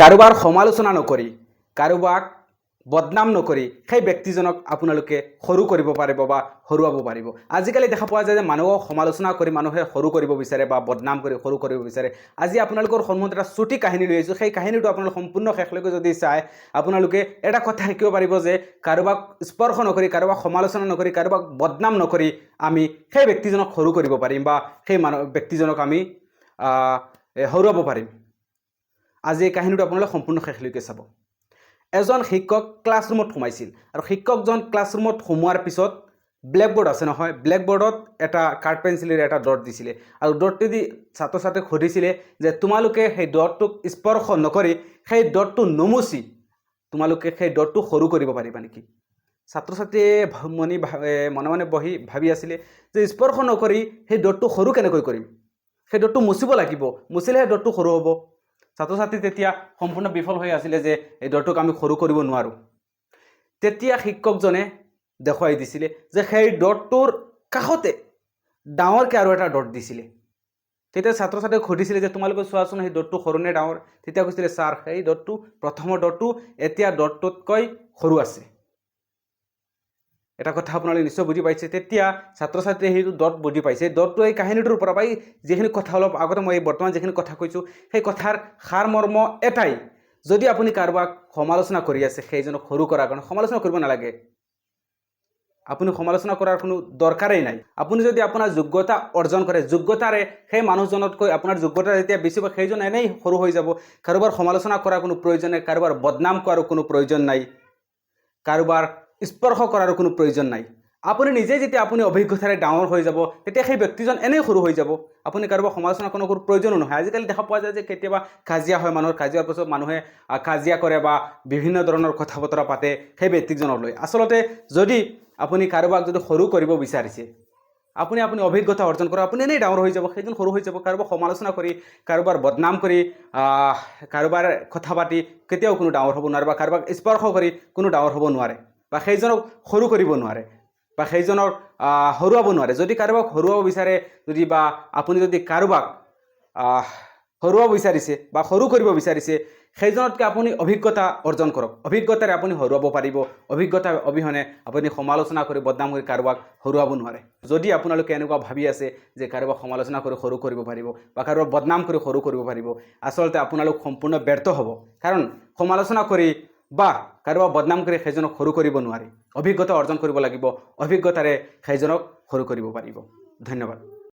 কাৰোবাৰ সমালোচনা নকৰি, কাৰোবাক বদনাম নকৰি সেই ব্যক্তিজনক আপোনালোকে সৰু কৰিব পাৰিব বা হৰুৱাব পাৰিব। আজিকালি দেখা পোৱা যায় যে মানুহক সমালোচনা কৰি মানুহে সৰু কৰিব বিচাৰে বা বদনাম কৰি সৰু কৰিব বিচাৰে। আজি আপোনালোকৰ সন্মুখত এটা চুটি কাহিনী লৈ আহিছোঁ। সেই কাহিনীটো আপোনালোকে সম্পূৰ্ণ শেষলৈকে যদি চায়, আপোনালোকে এটা কথা শিকিব পাৰিব যে কাৰোবাক স্পৰ্শ নকৰি, কাৰোবাক সমালোচনা নকৰি, কাৰোবাক বদনাম নকৰি আমি সেই ব্যক্তিজনক সৰু কৰিব পাৰিম বা সেই মানুহ, ব্যক্তিজনক আমি হৰুৱাব পাৰিম। আজি এই কাহিনীটো আপোনালোকে সম্পূৰ্ণ শেষলৈকে চাব। এজন শিক্ষক ক্লাছৰুমত সোমাইছিল আৰু শিক্ষকজন ক্লাছৰুমত সোমোৱাৰ পিছত ব্লেকবৰ্ড আছে নহয় ব্লেকবৰ্ডত এটা কাৰ্ড পেঞ্চিলেৰে এটা ডট দিছিলে আৰু ডটটোদি ছাত্ৰ ছাত্ৰীক সুধিছিলে যে তোমালোকে সেই ডটটোক স্পৰ্শ নকৰি সেই ডটটো নমুচি তোমালোকে সেই ডটটো সৰু কৰিব পাৰিবা নেকি? ছাত্ৰ ছাত্ৰীয়ে মনি মনে মনে বহি ভাবি আছিলে যে স্পৰ্শ নকৰি সেই ডটটো সৰু কেনেকৈ কৰিম? সেই ডটটো মুচিব লাগিব মুচিলেহে ডটটো সৰু হ'ব। ছাত্ৰ ছাত্ৰী তেতিয়া সম্পূৰ্ণ বিফল হৈ আছিলে যে এই ডটটোক আমি সৰু কৰিব নোৱাৰোঁ। তেতিয়া শিক্ষকজনে দেখুৱাই দিছিলে যে সেই ডটটোৰ কাষতে ডাঙৰকৈ আৰু এটা ডট দিছিলে। তেতিয়া ছাত্ৰ ছাত্ৰীক সুধিছিলে যে, তোমালোকে চোৱাচোন সেই ডটটো সৰু নে ডাঙৰ? তেতিয়া কৈছিলে, ছাৰ, সেই ডটটো প্ৰথমৰ ডটটো এতিয়া ডটটোতকৈ সৰু আছে। এটা কথা আপোনালোকে নিশ্চয় বুজি পাইছে। তেতিয়া ছাত্ৰ ছাত্ৰীয়ে সেইটো ডট বুজি পাইছে। ডটটো এই কাহিনীটোৰ পৰা এই যিখিনি কথা অলপ আগতে মই বৰ্তমান যিখিনি কথা কৈছোঁ, সেই কথাৰ সাৰ মৰ্ম এটাই। যদি আপুনি কাৰোবাক সমালোচনা কৰি আছে, সেইজনক সৰু কৰাৰ কাৰণে সমালোচনা কৰিব নালাগে। আপুনি সমালোচনা কৰাৰ কোনো দৰকাৰেই নাই। আপুনি যদি আপোনাৰ যোগ্যতা অৰ্জন কৰে, যোগ্যতাৰে সেই মানুহজনতকৈ আপোনাৰ যোগ্যতা যেতিয়া বেছি হ'ব, সেইজন এনেই সৰু হৈ যাব। কাৰোবাৰ সমালোচনা কৰাৰ কোনো প্ৰয়োজন নাই, কাৰোবাৰ বদনাম কৰাৰ কোনো প্ৰয়োজন নাই। কাৰোবাৰ স্পৰ্শ কৰাৰো কোনো প্ৰয়োজন নাই। আপুনি নিজে যেতিয়া আপুনি অভিজ্ঞতাৰে ডাঙৰ হৈ যাব, তেতিয়া সেই ব্যক্তিজন এনেই সৰু হৈ যাব। আপুনি কাৰোবাক সমালোচনা কোনো কোনো প্ৰয়োজনো নহয়। আজিকালি দেখা পোৱা যায় যে কেতিয়াবা কাজিয়া হয় মানুহৰ। কাজিয়াৰ পাছত মানুহে কাজিয়া কৰে বা বিভিন্ন ধৰণৰ কথা বতৰা পাতে সেই ব্যক্তিজনক লৈ। আচলতে যদি আপুনি কাৰোবাক যদি সৰু কৰিব বিচাৰিছে, আপুনি আপুনি অভিজ্ঞতা অৰ্জন কৰক আপুনি এনেই ডাঙৰ হৈ যাব, সেইজন সৰু হৈ যাব, কাৰোবাক সমালোচনা কৰি, কাৰোবাৰ বদনাম কৰি কাৰোবাৰ কথা পাতি কেতিয়াও কোনো ডাঙৰ হ'ব নোৱাৰে বা কাৰোবাক স্পৰ্শ কৰি কোনো ডাঙৰ হ'ব নোৱাৰে। বা সেইজনক সৰু কৰিব নোৱাৰে বা সেইজনক হৰুৱাব নোৱাৰে। যদি কাৰোবাক হৰুৱাব বিচাৰে যদি বা আপুনি যদি কাৰোবাক হৰুৱাব বিচাৰিছে বা সৰু কৰিব বিচাৰিছে সেইজনতকৈ আপুনি অভিজ্ঞতা অৰ্জন কৰক। অভিজ্ঞতাৰে আপুনি হৰুৱাব পাৰিব। অভিজ্ঞতা অবিহনে আপুনি সমালোচনা কৰি বদনাম কৰি কাৰোবাক হৰুৱাব নোৱাৰে। যদি আপোনালোকে এনেকুৱা ভাবি আছে যে কাৰোবাক সমালোচনা কৰি সৰু কৰিব পাৰিব বা কাৰোবাক বদনাম কৰি সৰু কৰিব পাৰিব আচলতে আপোনালোক সম্পূৰ্ণ ব্যৰ্থ হ'ব। কাৰণ সমালোচনা কৰি বা কাৰোবাক বদনাম কৰি সেইজনক সৰু কৰিব নোৱাৰি। অভিজ্ঞতা অৰ্জন কৰিব লাগিব। অভিজ্ঞতাৰে সেইজনক সৰু কৰিব পাৰিব। ধন্যবাদ।